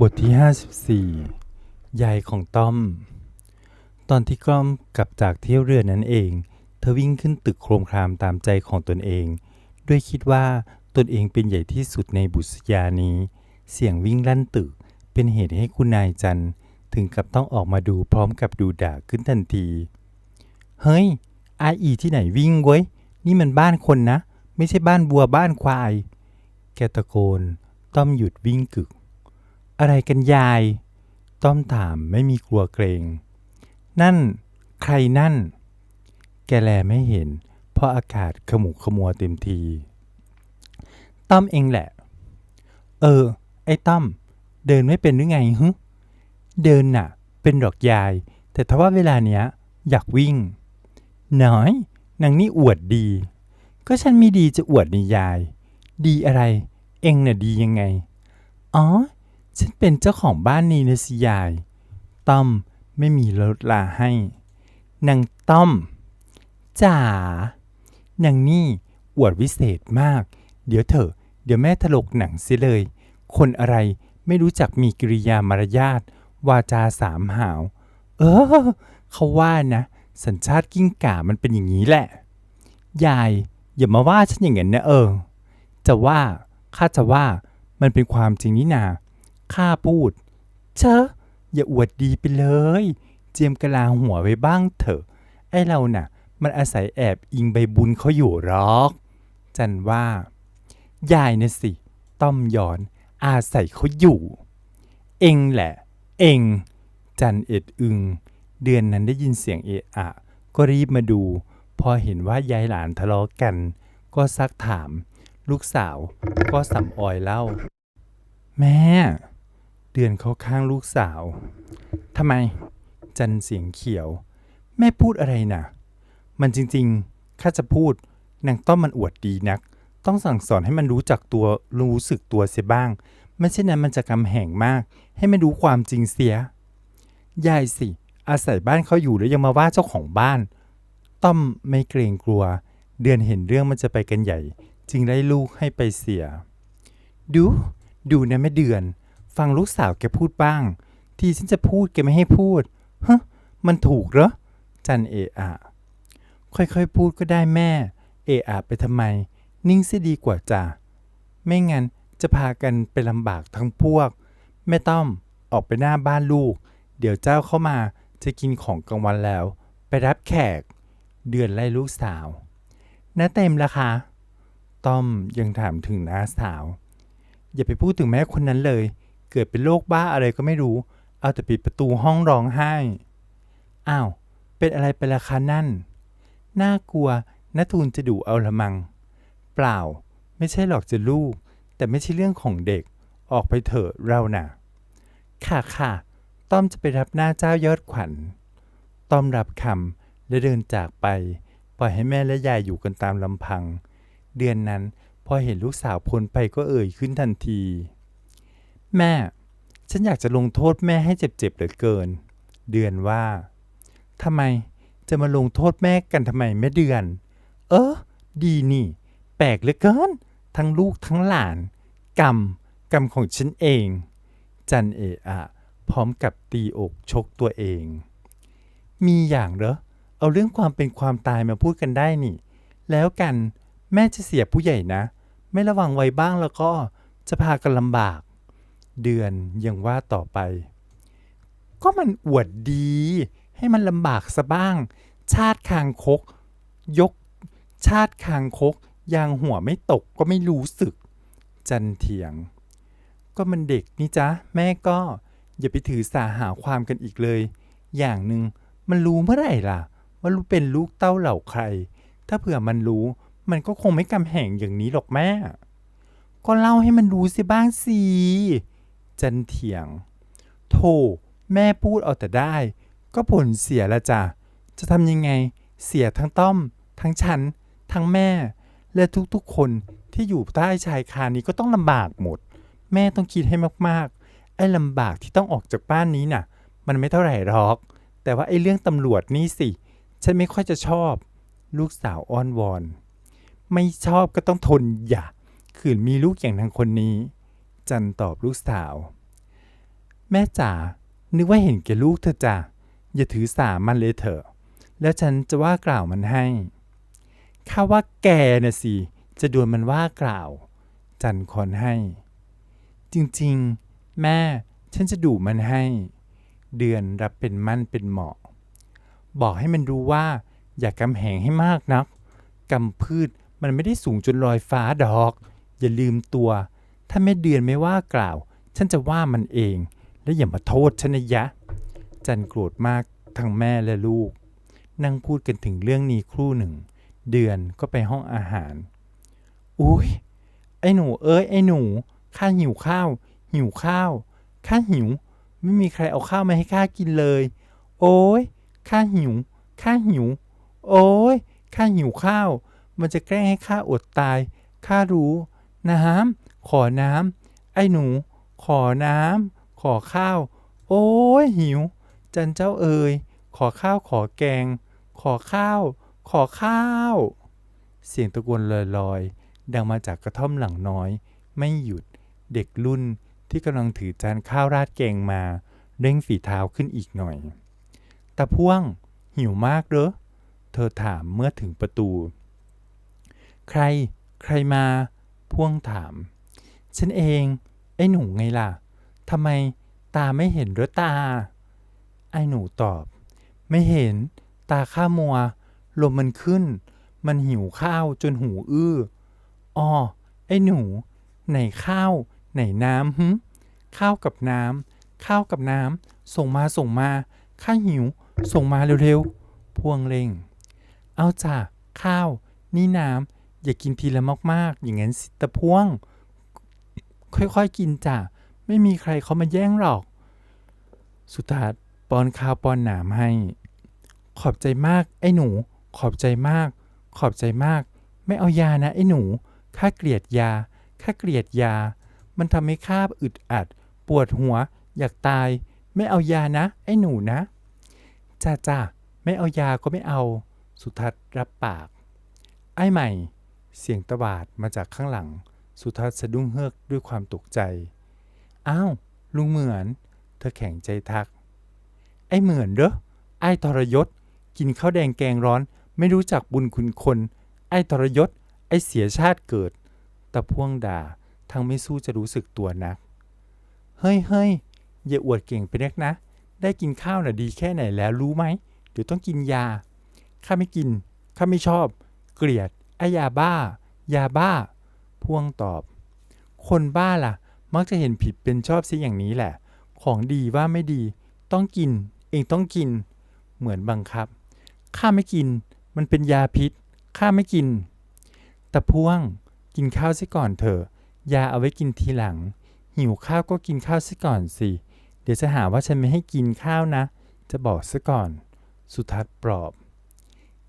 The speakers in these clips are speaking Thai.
บทที่ 54 ยายของต้อม ตอนที่ก้อมกลับจากเที่ยวเรือนั้นเอง เธอวิ่งขึ้นตึกโครมครามตามใจของตนเอง ด้วยคิดว่าตนเองเป็นใหญ่ที่สุดในบุษยานี้ เสียงวิ่งลั่นตึก เป็นเหตุให้คุณนายจันทร์ถึงกับต้องออกมาดูพร้อมกับดูด่าขึ้นทันที เฮ้ย อาอีที่ไหนวิ่งเว้ย นี่มันบ้านคนนะ ไม่ใช่บ้านบัวบ้านควาย แกตะโกน ต้อมหยุดวิ่งกึก อะไรกันยาย ต้อมถามไม่มีกลัวเกรง นั่น ใครนั่น แกแลไม่เห็น เพราะอากาศขมุกขมัวเต็มที ต้อมเองแหละ เออ ไอ้ต้อม เดินไม่เป็นหรือไงฮึเดินน่ะ เป็นดอกยาย แต่ถ้าว่าเวลาเนี้ย อยากวิ่ง น้อยนางนี่อวดดี ก็ฉันมีดีจะอวดนี่ยาย ดีอะไร เองน่ะดียังไง อ๋อ ฉันเป็นเจ้าของบ้านนี้นะสิยาย ต้อมไม่มีลดลาให้ นางต้อมจ๋านางนี่อวดวิเศษมาก เดี๋ยวเถอะ เดี๋ยวแม่ถลกหนังเสียเลย คนอะไรไม่รู้จักมีกิริยามารยาทวาจาสามหาว เออ เขาว่านะ สัญชาติกิ้งก่ามันเป็นอย่างนี้แหละ ยาย อย่ามาว่าฉันอย่างนั้นนะเออ จะว่าข้าจะว่ามันเป็นความจริงนี่นา ข้าพูด เชอะอย่าอวดดีไปเลย เจียมกะลาหัวไว้บ้างเถอะ ไอเราน่ะ มันอาศัยแอบอิงใบบุญเขาอยู่หรอก จันว่า ยายนะสิ ต้อมย้อน อาศัยเขาอยู่ เองแหละ เอง จันเอ็ดอึง เดือนนั้นได้ยินเสียงเอะอะ ก็รีบมาดู พอเห็นว่ายายหลานทะเลาะกัน ก็ซักถาม ลูกสาวก็สำออยเล่า แม่ เดือนเขาข้างลูกสาว ทำไม จันเสียงเขียว แม่พูดอะไรนะมันจริงๆ ข้าจะพูด นางต้อมมันอวดดีนัก ต้องสั่งสอนให้มันรู้จักตัวรู้สึกตัวเสียบ้าง ไม่เช่นนั้นมันจะกำแหงมาก ให้มันรู้ความจริงเสีย ยายสิ อาศัยบ้านเขาอยู่แล้วยังมาว่าเจ้าของบ้าน ต้อมไม่เกรงกลัว เดือนเห็นเรื่องมันจะไปกันใหญ่ จึงได้ลูกให้ไปเสีย ดู ดูนะแม่เดือน ฟังลูกสาวแกพูดบ้าง ที่ฉันจะพูดแกไม่ให้พูดฮะมันถูกเหรอ จันเอะอะค่อยๆพูดก็ได้แม่ เอะอะไปทำไม นิ่งเสียดีกว่าจ้ะไม่งั้นจะพากันไปลำบากทั้งพวก แม่ต้อมออกไปหน้าบ้านลูก เดี๋ยวเจ้าเข้ามาจะกินของกลางวันแล้ว ไปรับแขก เดือนไล่ลูกสาวน้าเต็มละคะต้อมยังถามถึงน้าสาว อย่าไปพูดถึงแม่คนนั้นเลย เกิดเป็นโรคบ้าอะไรก็ไม่รู้ เอาแต่ปิดประตูห้องร้องไห้ อ้าว เป็นอะไรไปละคะนั่น น่ากลัวนาทูลจะดุเอาละมัง เปล่า ไม่ใช่หรอกจะลูก แต่ไม่ใช่เรื่องของเด็ก ออกไปเถอะเราน่ะ ค่ะค่ะ ต้อมจะไปรับหน้าเจ้ายอดขวัญ ต้อมรับคำและเดินจากไป ปล่อยให้แม่และยายอยู่กันตามลำพัง เดือนนั้นพอเห็นลูกสาวพ้นไปก็เอ่ยขึ้นทันที แม่ ฉันอยากจะลงโทษแม่ให้เจ็บๆเหลือเกิน เดือนว่าทำไมจะมาลงโทษแม่กันทำไมแม่เดือน เออ ดีนี่ แปลกเหลือเกิน ทั้งลูกทั้งหลาน กรรม กรรมของฉันเอง จันเอะอะ พร้อมกับตีอกชกตัวเอง มีอย่างเหรอ เอาเรื่องความเป็นความตายมาพูดกันได้นี่ แล้วกันแม่จะเสียผู้ใหญ่นะ ไม่ระวังไว้บ้างแล้วก็จะพากันลำบาก เดือนยังว่าต่อไป ก็มันอวดดี ให้มันลำบากซะบ้าง ชาติคางคก ยก ชาติคางคก ยางหัวไม่ตกก็ไม่รู้สึก จันเถียง ก็มันเด็กนี่จ๊ะแม่ก็ อย่าไปถือสาหาความกันอีกเลย อย่างหนึ่งมันรู้เมื่อไหร่ล่ะ ว่าลูกเป็นลูกเต้าเหล่าใคร ถ้าเผื่อมันรู้มันก็คงไม่กำแหงอย่างนี้หรอกแม่ ก็เล่าให้มันรู้สิบ้างสิ จันเถียง โธ่แม่พูดเอาแต่ได้ ก็ผลเสียละจ้ะ จะทำยังไง เสียทั้งต้อม ทั้งฉัน ทั้งแม่ และทุกๆคนที่อยู่ใต้ชายคานี้ก็ต้องลำบากหมด แม่ต้องคิดให้มากๆ ไอ้ลำบากที่ต้องออกจากบ้านนี้น่ะ มันไม่เท่าไหร่หรอก แต่ว่าไอ้เรื่องตำรวจนี่สิ ฉันไม่ค่อยจะชอบ ลูกสาวอ้อนวอน ไม่ชอบก็ต้องทนอย่าขืนมีลูกอย่างทางคนนี้ จันตอบลูกสาว แม่จ๋านึกว่าเห็นแก่ลูกเธอจ้ะอย่าถือสามันเลยเถอะ แล้วฉันจะว่ากล่าวมันให้ข้าว่าแกน่ะสิ จะดวนมันว่ากล่าว จันคอนให้ จริงๆ แม่ฉันจะดูมันให้ เดือนรับเป็นมั่นเป็นเหมาะ บอกให้มันรู้ว่าอย่ากำแหงให้มากนักกำพืชมันไม่ได้สูงจนลอยฟ้าดอก อย่าลืมตัว ถ้าแม่เดือนไม่ว่ากล่าว ฉันจะว่ามันเอง และอย่ามาโทษฉันนะยะ จันโกรธมากทั้งแม่และลูก นั่งพูดกันถึงเรื่องนี้ครู่หนึ่ง เดือนก็ไปห้องอาหาร อุ้ยไอ้หนูเอ้ยไอ้หนูข้าหิวข้าว หิวข้าวข้าหิว ไม่มีใครเอาข้าวมาให้ข้ากินเลย โอ้ยข้าหิวข้าหิว โอ้ยข้าหิวข้าว มันจะแกล้งให้ข้าอดตายข้ารู้ น้ำ ขอน้ำ ไอ้หนู ขอน้ำ ขอข้าว โอ้ยหิว จันเจ้าเอ๋ยขอข้าวขอแกง ขอข้าว ขอข้าว เสียงตะโกนลอยๆ ดังมาจากกระท่อมหลังน้อย ไม่หยุด เด็กรุ่นที่กำลังถือจานข้าวราดแกงมา เร่งฝีเท้าขึ้นอีกหน่อยตาพ่วง หิวมากเหรอเธอถามเมื่อถึงประตู ใคร ใครมา พ่วงถาม ฉันเอง ไอ้หนูไงล่ะทำไมตาไม่เห็นหรือตา ไอ้หนูตอบ ไม่เห็น ตาข้ามัว ลมมันขึ้น มันหิวข้าวจนหูอื้ออ้อไอ้หนู ไหนข้าว ไหนน้ำหึข้าวกับน้ำข้าวกับน้ำส่งมาส่งมา ข้าหิว ส่งมาเร็วๆ พวงเร่ง เอาจ้ะข้าว นี่น้ำอย่ากินทีละมากๆ อย่างนั้นสิตะพวง ค่อยๆกินจ้ะไม่มีใครเขามาแย่งหรอก สุทัศป้อนข้าวป้อนหนามให้ ขอบใจมากไอ้หนู ขอบใจมาก ขอบใจมาก ไม่เอายานะไอ้หนู ข้าเกลียดยา ข้าเกลียดยา มันทำให้ข้าอึดอัด ปวดหัว อยากตาย ไม่เอายานะ ไอ้หนูนะจ้าจ้าไม่เอายาก็ไม่เอา สุทัศน์รับปาก ไอ้ใหม่ เสียงตะบาดมาจากข้างหลัง สุทัศน์สะดุ้งเฮือกด้วยความตกใจ อ้าว ลุงเหมือน เธอแข็งใจทัก ไอ้เหมือนเหรอไอ้ทรยศ กินข้าวแดงแกงร้อน ไม่รู้จักบุญคุณคน ไอ้ทรยศ ไอ้เสียชาติเกิด ตะพ่วงด่า ทั้งไม่สู้จะรู้สึกตัวนัก เฮ้ยเฮ้ยอย่าอวดเก่งไปนักนะ ได้กินข้าวน่ะดีแค่ไหนแล้วรู้ไหม เดี๋ยวต้องกินยา ข้าไม่กิน ข้าไม่ชอบ เกลียด ไอ้ยาบ้า ยาบ้า พ่วงตอบ คนบ้าล่ะ มักจะเห็นผิดเป็นชอบซิอย่างนี้แหละ ของดีว่าไม่ดี ต้องกิน เองต้องกิน เหมือนบังคับ ข้าไม่กิน มันเป็นยาพิษ ข้าไม่กินแต่พ่วง กินข้าวซิก่อนเถอะ ยาเอาไว้กินทีหลัง หิวข้าวก็กินข้าวซิก่อนสิ เดี๋ยวจะหาว่าฉันไม่ให้กินข้าวนะ จะบอกซะก่อน สุทัศน์ปลอบ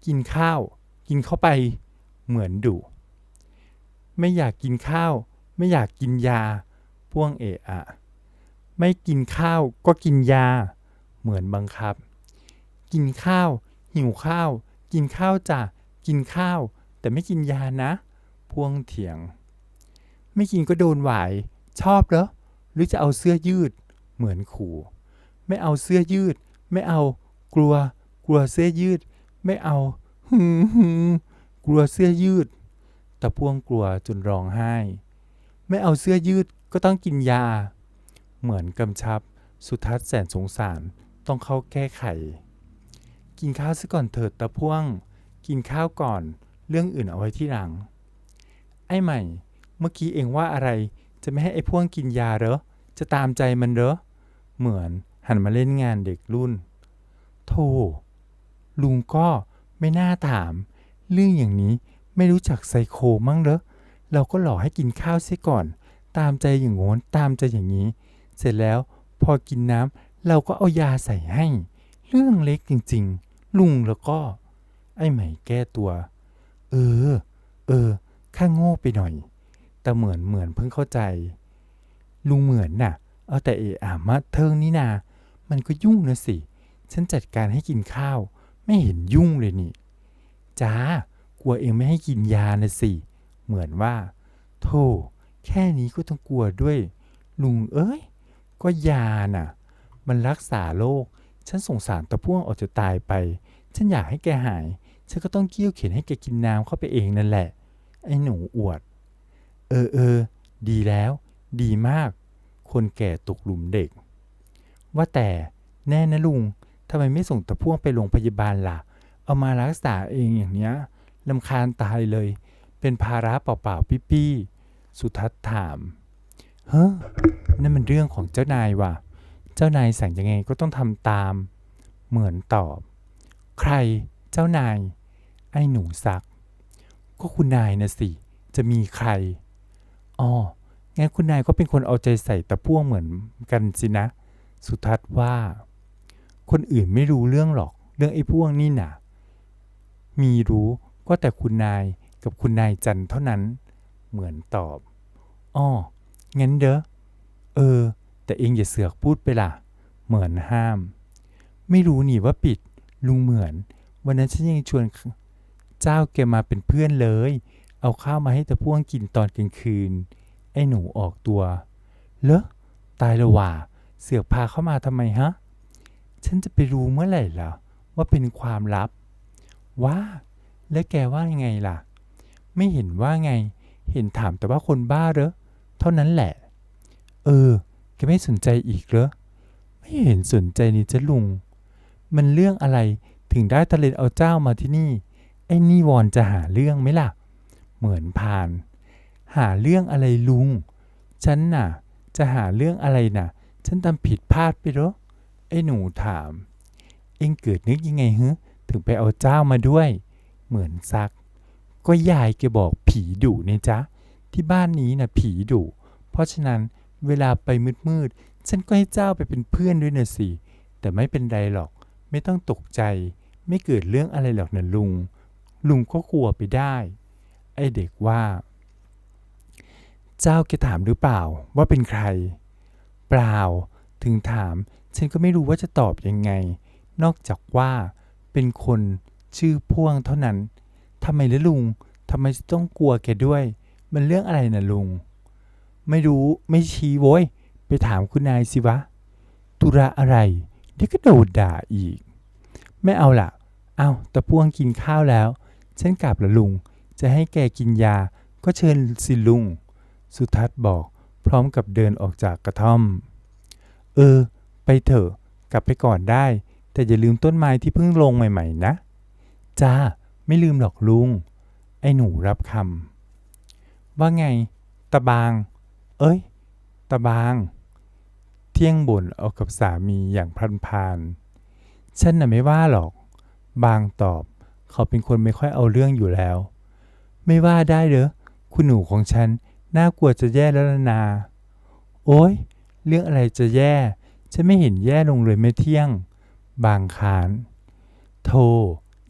กินข้าว กินเข้าไป เหมือนดุ ไม่อยากกินข้าว ไม่อยากกินยา พ่วงเอะอะ ไม่กินข้าวก็กินยา เหมือนบังคับ กินข้าว หิวข้าว กินข้าวจ้ะกินข้าว แต่ไม่กินยานะ พ่วงเถียง ไม่กินก็โดนหวาย ชอบเหรอ หรือจะเอาเสื้อยืด เหมือนขู่ ไม่เอาเสื้อยืด ไม่เอา กลัว กลัวเสื้อยืด ไม่เอาหืมหืมกลัวเสื้อยืด ต่พ่วงกลัวจนร้องไห้ ไม่เอาเสื้อยืดก็ต้องกินยา เหมือนกำชับ สุทัศน์แสนสงสารต้องเข้าแก้ไข กินข้าวซะก่อนเถิดตะพ่วง กินข้าวก่อนเรื่องอื่นเอาไว้ที่หลัง ไอ้ใหม่ เมื่อกี้เองว่าอะไรจะไม่ให้ไอ้พ่วงกินยาเหรอ จะตามใจมันเหรอ เหมือนหันมาเล่นงานเด็กรุ่น โธ่ลุงก็ไม่น่าถาม เรื่องอย่างนี้ ไม่รู้จักไซโคมั้งเหรอเราก็หลอกให้กินข้าวเสียก่อน ตามใจอย่างโน้นตามใจอย่างนี้ เสร็จแล้วพอกินน้ำเราก็เอายาใส่ให้ เรื่องเล็กจริงๆ ลุงแล้วก็ ไอ้ใหม่แก้ตัว เออ เออข้าโง่ไปหน่อย แต่เหมือนเหมือนเพิ่งเข้าใจ ลุงเหมือนน่ะ เอาแต่เอะอะมาเทิงนี่นา มันก็ยุ่งนะสิ ฉันจัดการให้กินข้าว ไม่เห็นยุ่งเลยนี่ จ้า กลัวเองไม่ให้กินยานะสิ เหมือนว่า โธ่แค่นี้ก็ต้องกลัวด้วย ลุงเอ้ย ก็ยาน่ะ มันรักษาโรค ฉันสงสารตะพ่วงออกจะตายไป ฉันอยากให้แกหาย ฉันก็ต้องเกี้ยวเข็นให้แกกินน้ำเข้าไปเองนั่นแหละ ไอ้หนูอวด เออเออ ดีแล้ว ดีมาก คนแก่ตกหลุมเด็ก ว่าแต่แน่นะลุงทำไมไม่ส่งตะพ่วงไปโรงพยาบาลล่ะ เอามารักษาเองอย่างเนี้ย ลำคาญตายเลย เป็นภาระเปล่าๆปี้ๆสุทัศน์ถาม เฮ้อ นั่นมันเรื่องของเจ้านายว่ะ เจ้านายสั่งยังไงก็ต้องทำตาม เหมือนตอบ ใคร เจ้านาย ไอ้หนูซัก ก็คุณนายนะสิ จะมีใคร อ๋อ งั้นคุณนายก็เป็นคนเอาใจใส่ตะพ่วงเหมือนกันสินะ สุทัศน์ว่า คนอื่นไม่รู้เรื่องหรอก เรื่องไอ้พวกนี่น่ะมีรู้ ก็แต่คุณนายกับคุณนายจันเท่านั้น เหมือนตอบ อ้อ งั้นเด้อ เออ แต่เองอย่าเสือกพูดไปล่ะ เหมือนห้าม ไม่รู้นี่ว่าปิด ลุงเหมือน วันนั้นฉันยังชวนเจ้าแกมาเป็นเพื่อนเลย เอาข้าวมาให้ตะพ่วงกินตอนกลางคืน ไอ้หนูออกตัว เลอะตายละว่า เสือกพาเข้ามาทำไมฮะ ฉันจะไปรู้เมื่อไหร่ล่ะว่าเป็นความลับ ว่า แล้วแกว่ายังไงล่ะ ไม่เห็นว่าไง เห็นถามแต่ว่าคนบ้าเหรอ เท่านั้นแหละ เออ แกไม่สนใจอีกเหรอ ไม่เห็นสนใจนี่จะลุง มันเรื่องอะไรถึงได้ทะเลนเอาเจ้ามาที่นี่ ไอ้นี่วอนจะหาเรื่องไหมล่ะ เหมือนพาน หาเรื่องอะไรลุง ฉันน่ะ จะหาเรื่องอะไรน่ะ ฉันทำผิดพลาดไปเหรอ ไอ้หนูถาม เอ็งเกิดนึกยังไงฮึถึงไปเอาเจ้ามาด้วย เหมือนซัก ก็ยายแกบอกผีดุเนี่ยจ๊ะ ที่บ้านนี้น่ะผีดุ เพราะฉะนั้นเวลาไปมืดๆ ฉันก็ให้เจ้าไปเป็นเพื่อนด้วยนะสิ แต่ไม่เป็นไรหรอก ไม่ต้องตกใจ ไม่เกิดเรื่องอะไรหรอกนะลุง ลุงก็กลัวไปได้ ไอเด็กว่า เจ้าแกถามหรือเปล่าว่าเป็นใคร เปล่า ถึงถาม ฉันก็ไม่รู้ว่าจะตอบยังไง นอกจากว่าเป็นคน ชื่อพ่วงเท่านั้น ทำไมล่ะลุง ทำไมต้องกลัวแกด้วย มันเรื่องอะไรนะลุง ไม่รู้ไม่ชี้โว้ย ไปถามคุณนายสิวะ ตุระอะไร เดี๋ยวก็โดดด่าอีก ไม่เอาละเอาตะพ่วงกินข้าวแล้ว ฉันกลับละลุง จะให้แกกินยา ก็เชิญสิลุง สุทัศน์บอก พร้อมกับเดินออกจากกระท่อม เออ ไปเถอะ กลับไปก่อนได้ แต่อย่าลืมต้นไม้ที่เพิ่งลงใหม่ ๆ นะ จ้า ไม่ลืมหรอกลุง ไอ้หนูรับคำว่าไง ตะบาง เอ้ย ตะบาง เที่ยงบ่นเอากับสามีอย่างพลันพานๆฉันน่ะไม่ว่าหรอก บางตอบ เขาเป็นคนไม่ค่อยเอาเรื่องอยู่แล้ว ไม่ว่าได้เหรอคุณหนูของฉันน่ากลัวจะแย่แล้วล่ะนา โอ้ย เรื่องอะไรจะแย่ ฉันไม่เห็นแย่ลงเลยไม่เที่ยง บางคานโธ่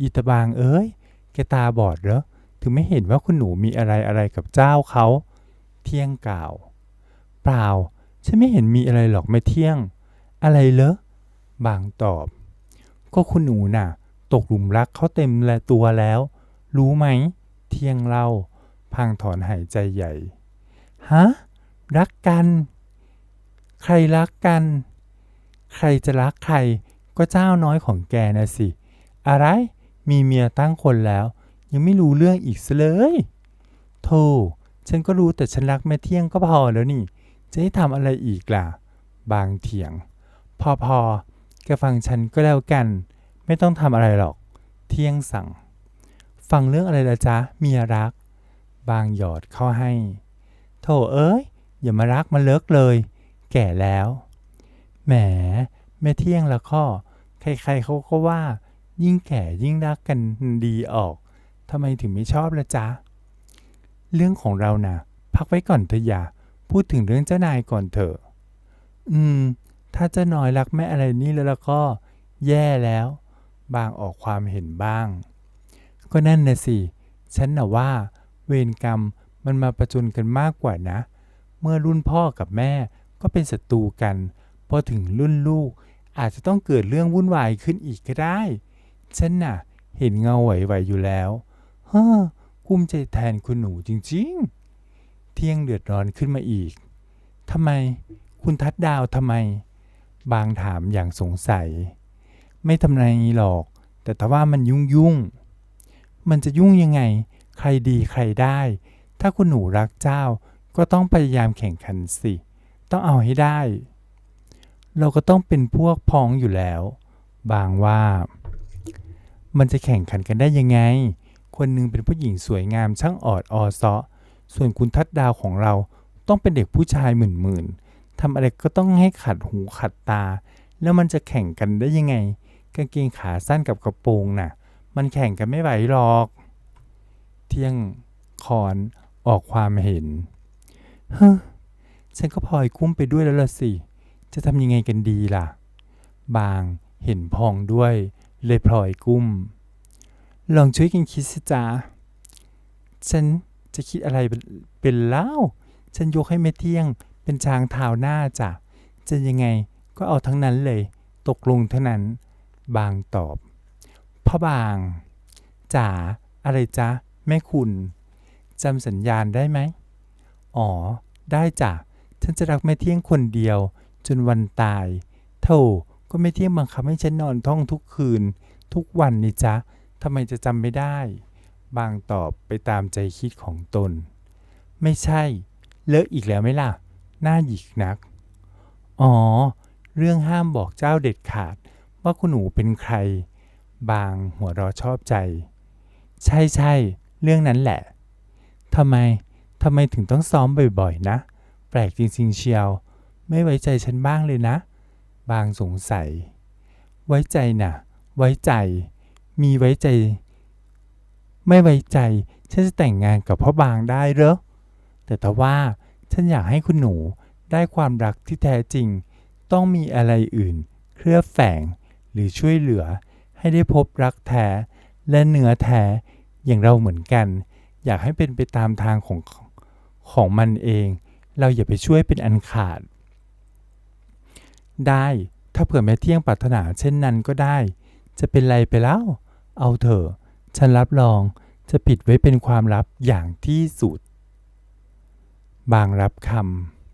อีตาบางเอ้ย แกตาบอดเหรอ ถึงไม่เห็นว่าคุณหนูมีอะไรอะไรกับเจ้าเขา เที่ยงกล่าว เปล่า ฉันไม่เห็นมีอะไรหรอกไม่เที่ยง อะไรเหรอบางตอบ ก็คุณหนูน่ะ ตกหลุมรักเขาเต็มแลตัวแล้ว รู้ไหม เที่ยงเล่า พังถอนหายใจใหญ่ ฮะ รักกัน ใครรักกัน ใครจะรักใครก็เจ้าน้อยของแกนะสิ อะไร มีเมียตั้งคนแล้ว ยังไม่รู้เรื่องอีกซะเลยโธ่ฉันก็รู้แต่ฉันรักแม่เที่ยงก็พอแล้วนี่ จะให้ทำอะไรอีกล่ะ บางเถียง พอพอแกฟังฉันก็แล้วกัน ไม่ต้องทำอะไรหรอก เที่ยงสั่ง ฟังเรื่องอะไรละจ๊ะเมียรัก บางหยอดเข้าให้โถเอ้ย อย่ามารักมาเลิกเลย แก่แล้ว แหมแม่เที่ยงละข้อ ใครๆเขาก็ว่า ยิ่งแก่ยิ่งรักกันดีออกทำไมถึงไม่ชอบละจ๊ะ เรื่องของเรานะ่ะพักไว้ก่อนเถอะอย่าพูดถึงเรื่องเจ้านายก่อนเถอะ อืม ถ้าเจ้าน้อยรักแม่อะไรนี่แล้วก็ แย่แล้ว บางออกความเห็นบ้าง ก็นั่นนะสิ ฉันน่ะว่า เวรกรรมมันมาประจนกันมากกว่านะ เมื่อรุ่นพ่อกับแม่ก็เป็นศัตรูกัน พอถึงรุ่นลูกอาจจะต้องเกิดเรื่องวุ่นวายขึ้นอีกก็ได้ ฉันน่ะ เห็นเงาไหวๆอยู่แล้วฮ้อกุ้มใจแทนคุณหนูจริงๆ เที่ยงเดือดร้อนขึ้นมาอีกทำไม คุณทัดดาวทำไม บางถามอย่างสงสัย ไม่ทำไรหรอก แต่ถ้าว่ามันยุ่งยุ่งๆมันจะยุ่งยังไง ใครดีใครได้ ถ้าคุณหนูรักเจ้าก็ต้องพยายามแข่งขันสิ ต้องเอาให้ได้ เราก็ต้องเป็นพวกพ้องอยู่แล้ว บางว่า มันจะแข่งขันกันได้ยังไง คนหนึงเป็นผู้หญิงสวยงามช่างออดออซาะส่วนคุณทัดดาวของเราต้องเป็นเด็กผู้ชายหมื่นหมื่นๆทำอะไรก็ต้องให้ขัดหูขัดตา แล้วมันจะแข่งกันได้ยังไง กางเกงขาสั้นกับกระโปรงน่ะ มันแข่งกันไม่ไหวหรอก เที่ยงคอนออกความเห็น เฮ้อ ฉันก็พลอยกุ้มไปด้วยแล้วล่ะสิ จะทำยังไงกันดีล่ะ บางเห็นพองด้วย เลยพลอยกุ้ม ลองช่วยกันคิดสิจ๊ะฉันจะคิดอะไรเป็นเล่า ฉันยกให้แม่เที่ยง เป็นช้างเท้าหน้าจ้ะจะยังไงก็เอาทั้งนั้นเลย ตกลงเท่านั้น บางตอบพ่อบางจ๋าอะไรจ๊ะ แม่คุณจำสัญญาณได้ไหม อ๋อ ได้จ้ะ ฉันจะรักแม่เที่ยงคนเดียว จนวันตายโธ่ ก็แม่เที่ยงบังคับให้ฉันนอนท่องทุกคืน ทุกวันนี่จ๊ะทำไมจะจำไม่ได้ บางตอบไปตามใจคิดของตน ไม่ใช่ เลิกอีกแล้วไหมล่ะ หน้าหยิกนัก อ๋อ เรื่องห้ามบอกเจ้าเด็ดขาด ว่าคุณหนูเป็นใคร บางหัวเราะชอบใจ ใช่ใช่เรื่องนั้นแหละทำไมทำไมถึงต้องซ้อมบ่อยๆนะ แปลกจริงๆเชียว ไม่ไว้ใจฉันบ้างเลยนะ บางสงสัย ไว้ใจน่ะ ไว้ใจ มีไว้ใจ ไม่ไว้ใจ ฉันจะแต่งงานกับพ่อบางได้เหรอ แต่ถ้าว่าฉันอยากให้คุณหนูได้ความรักที่แท้จริง ต้องมีอะไรอื่น เคลือบแฝงหรือช่วยเหลือให้ได้พบรักแท้และเนื้อแท้อย่างเราเหมือนกัน อยากให้เป็นไปตามทางของของมันเอง เราอย่าไปช่วยเป็นอันขาด ได้ ถ้าเผื่อแม่เที่ยงปรารถนาเช่นนั้นก็ได้ จะเป็นไรไปแล้ว เอาเถอะ ฉันรับรอง จะปิดไว้เป็นความลับอย่างที่สุด บางรับค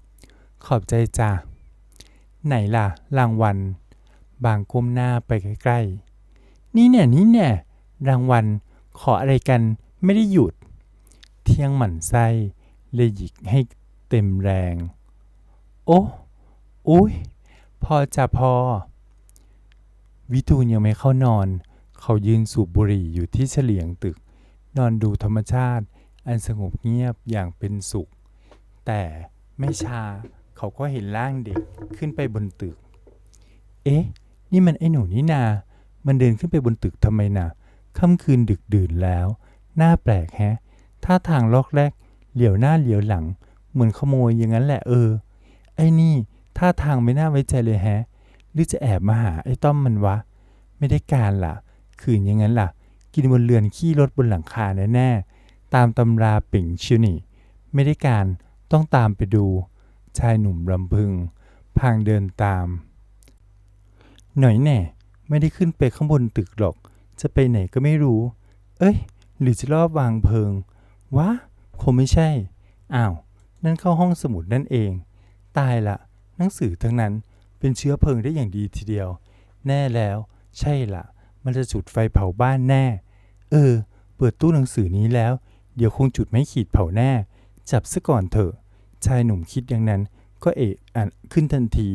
ำ ขอบใจจ้ะ ไหนล่ะ รางวัล บางก้มหน้าไปใกล้ๆ นี่แน่นี่แน่ รางวัล ขออะไรกัน ไม่ได้หยุด เที่ยงหมั่นไส้เลยหยิกให้เต็มแรง โอ้อุ้ย พอจะพอ วิทูลยังไม่เข้านอน เขายืนสูบบุหรี่อยู่ที่เฉลียงตึก นอนดูธรรมชาติ อันสงบเงียบอย่างเป็นสุข แต่ไม่ช้าเขาก็เห็นร่างเด็กขึ้นไปบนตึก เอ๊ะ นี่มันไอ้หนูนี่นา มันเดินขึ้นไปบนตึกทำไมน่ะค่ำคืนดึกดื่นแล้ว หน้าแปลกแฮะ ท่าทางลอกแรก เหลียวหน้าเหลียวหลัง เหมือนขโมยอย่างนั้นแหละเออ ไอ้นี่ ท่าทางไม่น่าไว้ใจเลยแฮะ หรือจะแอบมาหาไอ้ต้อมมันวะ ไม่ได้การล่ะคืนอย่างนั้นล่ะ กินบนเรือนขี้รถบนหลังคาแน่ๆ ตามตำราเป่งชิวนี่ ไม่ได้การ ต้องตามไปดู ชายหนุ่มรำพึง พางเดินตาม หน่อยแน่ ไม่ได้ขึ้นไปข้างบนตึกหรอก จะไปไหนก็ไม่รู้ เอ้ย หรือจะรอบวางเพลิง วะ คงไม่ใช่ อ้าว นั่นเข้าห้องสมุดนั่นเอง ตายละ หนังสือทั้งนั้นเป็นเชื้อเพลิงได้อย่างดีทีเดียว แน่แล้ว ใช่ละมันจะจุดไฟเผาบ้านแน่ เออ เปิดตู้หนังสือนี้แล้ว เดี๋ยวคงจุดไม่ขีดเผาแน่ จับซะก่อนเถอะ ชายหนุ่มคิดอย่างนั้น ก็เอะอะขึ้นทันที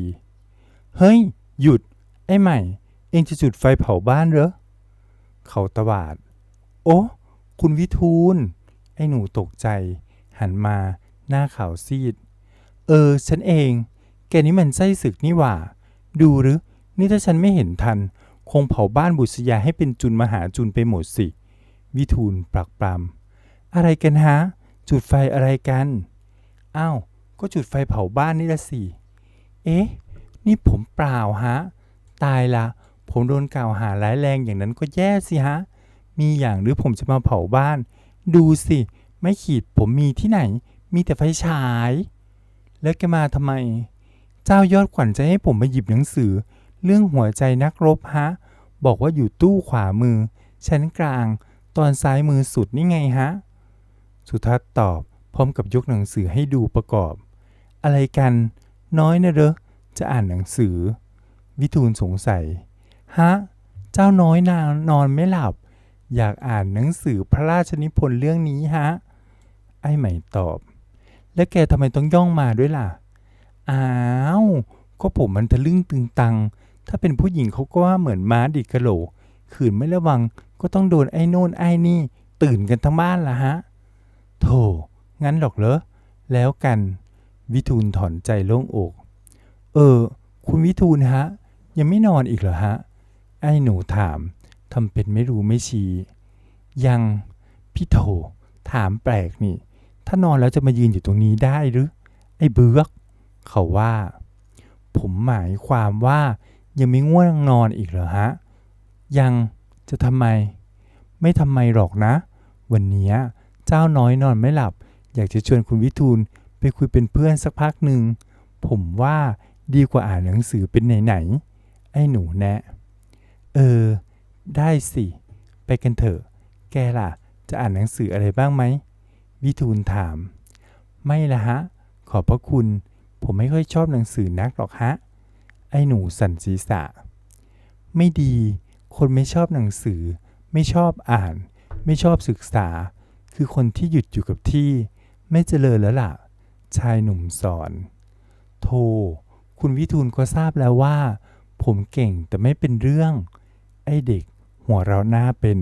เฮ้ย หยุด ไอ้ใหม่ เองจะจุดไฟเผาบ้านเหรอ เขาตวาด โอ้คุณวิทูล ไอ้หนูตกใจ หันมา หน้าขาวซีด เออ ฉันเอง แกนี่มันไส้ศึกนี่หว่า ดูหรือ นี่ถ้าฉันไม่เห็นทัน คงเผาบ้านบุษยาให้เป็นจุนมหาจุนไปหมดสิ วิทูลปรักปรำอะไรกันฮะ จุดไฟอะไรกัน อ้าว ก็จุดไฟเผาบ้านนี่ละสิ เอ๊ะ นี่ผมเปล่าฮะ ตายละ ผมโดนกล่าวหาร้ายแรงอย่างนั้นก็แย่สิฮะ มีอย่างหรือผมจะมาเผาบ้าน ดูสิ ไม่ขีดผมมีที่ไหน มีแต่ไฟฉาย แล้วแกมาทำไม เจ้ายอดขวัญจะให้ผมมาหยิบหนังสือ เรื่องหัวใจนักรบฮะ บอกว่าอยู่ตู้ขวามือ ชั้นกลาง ตอนซ้ายมือสุดนี่ไงฮะ สุทัศน์ตอบ พร้อมกับยกหนังสือให้ดูประกอบ อะไรกัน น้อยนะเหรอจะอ่านหนังสือ วิทูลสงสัย ฮะ เจ้าน้อยนานนอนไม่หลับ อยากอ่านหนังสือพระราชนิพนธ์เรื่องนี้ฮะ ไอ้ใหม่ตอบ แล้วแกทำไมต้องย่องมาด้วยล่ะ อ้าว ก็ผมมันทะลึ่งตึงตัง ถ้าเป็นผู้หญิงเขาก็ว่าเหมือนม้าดิกระโหลกขืนไม่ระวังก็ต้องโดนไอ้โน่นไอ้นี่ ตื่นกันทั้งบ้านละฮะ โธ่ งั้นหรอกเหรอ แล้วกัน วิทูลถอนใจโล่งอก เออ คุณวิทูลฮะ ยังไม่นอนอีกเหรอฮะ ไอ้หนูถามทำเป็นไม่รู้ไม่ชี้ ยัง พี่โถ ถามแปลกนี่ ถ้านอนแล้วจะมายืนอยู่ตรงนี้ได้หรือ ไอ้เบือก เขาว่า ผมหมายความว่ายังไม่ง่วงนอนอีกเหรอฮะ ยังจะทำไม ไม่ทำไมหรอกนะ วันนี้เจ้าน้อยนอนไม่หลับ อยากจะชวนคุณวิทูลไปคุยเป็นเพื่อนสักพักหนึ่ง ผมว่าดีกว่าอ่านหนังสือเป็นไหนๆไอ้หนูแนะ เออ ได้สิ ไปกันเถอะ แกล่ะ จะอ่านหนังสืออะไรบ้างไหม วิทูลถาม ไม่ละฮะ ขอบพระคุณ ผมไม่ค่อยชอบหนังสือนักหรอกฮะ ไอ้หนูสันศีษะ ไม่ดี คนไม่ชอบหนังสือ ไม่ชอบอ่าน ไม่ชอบศึกษา คือคนที่หยุดอยู่กับที่ ไม่เจริญแล้วล่ะ ชายหนุ่มสอนโธ่คุณวิทูลก็ทราบแล้วว่า ผมเก่งแต่ไม่เป็นเรื่อง ไอ้เด็กหัวเราหน้าเป็น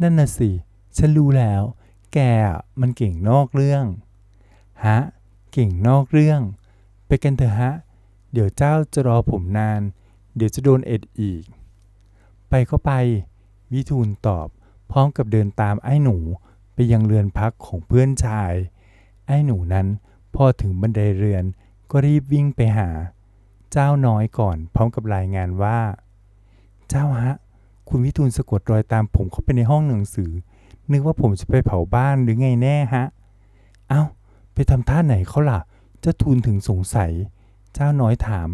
นั่นน่ะสิ ฉันรู้แล้ว แกมันเก่งนอกเรื่อง ฮะ เก่งนอกเรื่อง ไปกันเถอะฮะ เดี๋ยวเจ้าจะรอผมนาน เดี๋ยวจะโดนเอ็ดอีก ไปก็ไป วิทูลตอบพร้อมกับเดินตามไอ้หนูไปยังเรือนพักของเพื่อนชาย ไอ้หนูนั้นพอถึงบันไดเรือนก็รีบวิ่งไปหา เจ้าน้อยก่อนพร้อมกับรายงานว่า เจ้าฮะ คุณวิทูลสะกดรอยตามผมเข้าไปในห้องหนังสือ นึกว่าผมจะไปเผาบ้านหรือไงแน่ฮะ เอ้า ไปทำท่าไหนเขาล่ะ เจ้าทูลถึงสงสัย เจ้าน้อยถาม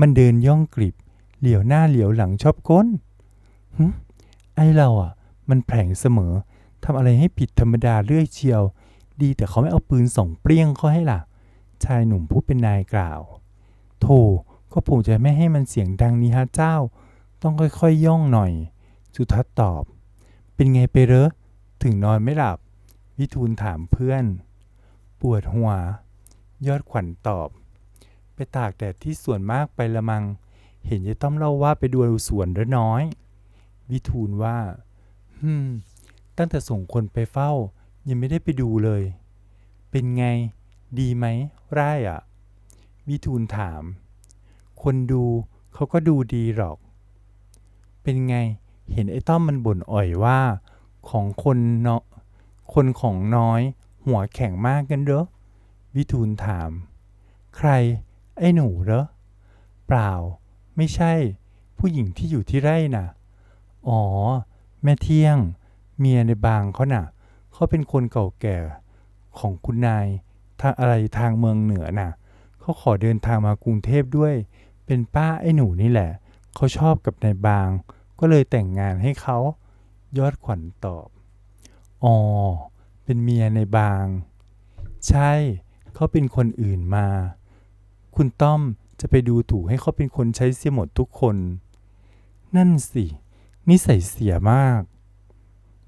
มันเดินย่องกริบ เหลียวหน้าเหลียวหลังชอบก้นหึไอเราอะ มันแผลงเสมอทำอะไรให้ผิดธรรมดาเรื่อยเชียว ดีแต่เขาไม่เอาปืนส่องเปรี้ยงเขาให้ล่ะ ชายหนุ่มผู้เป็นนายกล่าว โธ่ก็ผมจะไม่ให้มันเสียงดังนี้ฮะเจ้า ต้องค่อยๆย่องหน่อย สุทัศน์ตอบ เป็นไงไปเหรอถึงนอนไม่หลับ วิทูลถามเพื่อน ปวดหัว ยอดขวัญตอบ ไปตากแดดที่สวนมากไปละมัง เห็นยายต้อมเล่าว่าไปดูสวนแล้วน้อย วิทูลว่าฮึมตั้งแต่ส่งคนไปเฝ้า ยังไม่ได้ไปดูเลย เป็นไง ดีไหมไร่อะวิทูลถาม คนดูเขาก็ดูดีหรอก เป็นไง เห็นไอ้ต้อมมันบ่นอ่อยว่า ของคนเนาะคนของน้อย หัวแข็งมากกันเด้อวิทูลถาม ใคร ไอ้หนูเหรอ เปล่า ไม่ใช่ ผู้หญิงที่อยู่ที่ไร่น่ะ อ๋อ แม่เที่ยง เมียในบางเขาน่ะ เขาเป็นคนเก่าแก่ ของคุณนายทางอะไรทางเมืองเหนือน่ะ เขาขอเดินทางมากรุงเทพด้วย เป็นป้าไอ้หนูนี่แหละ เขาชอบกับนายบาง ก็เลยแต่งงานให้เขา ยอดขวัญตอบ อ๋อ เป็นเมียในบาง ใช่เขาเป็นคนอื่นมา คุณต้อมจะไปดูถูกให้เขาเป็นคนใช้เสียหมดทุกคน นั่นสิ นิสัยเสียมาก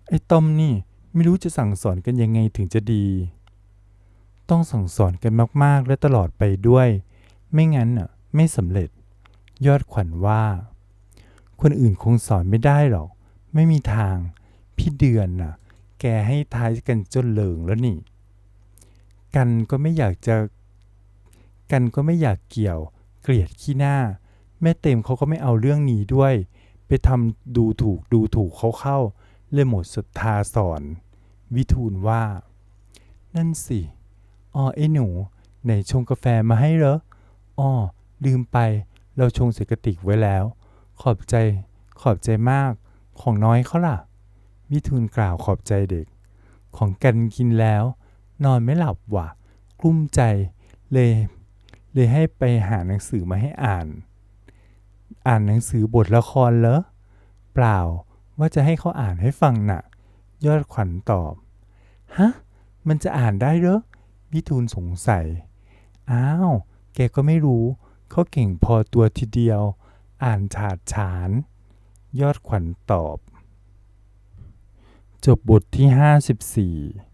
ไอ้ต้อมนี่ไม่รู้จะสั่งสอนกันยังไงถึงจะดี ต้องสั่งสอนกันมากๆและตลอดไปด้วย ไม่งั้นน่ะไม่สำเร็จ ยอดขวัญว่า คนอื่นคงสอนไม่ได้หรอก ไม่มีทาง พี่เดือนน่ะ แกให้ท้ายกันจนเหลิงแล้วนี่ กันก็ไม่อยากจะ กันก็ไม่อยากเกี่ยว เกลียดขี้หน้า แม่เต็มเขาก็ไม่เอาเรื่องนี้ด้วย ไปทำดูถูกดูถูกเขาเข้าเลยหมดศรัทธาสอน วิทูลว่า นั่นสิอ๋อไอ้หนูไหนชงกาแฟมาให้เหรออ๋อลืมไป เราชงใส่กระติกไว้แล้ว ขอบใจ ขอบใจมาก ของน้อยเขาล่ะ วิทูลกล่าวขอบใจเด็ก ของกันกินแล้ว นอนไม่หลับว่ะกลุ้มใจเลยเลยให้ไปหาหนังสือมาให้อ่าน อ่านหนังสือบทละครเหรอ เปล่าว่าจะให้เขาอ่านให้ฟังน่ะ ยอดขวัญตอบ ฮะ มันจะอ่านได้เหรอวิทูลสงสัย อ้าว แกก็ไม่รู้ เขาเก่งพอตัวทีเดียว อ่านฉาดฉาน ยอดขวัญตอบ จบบทที่ 54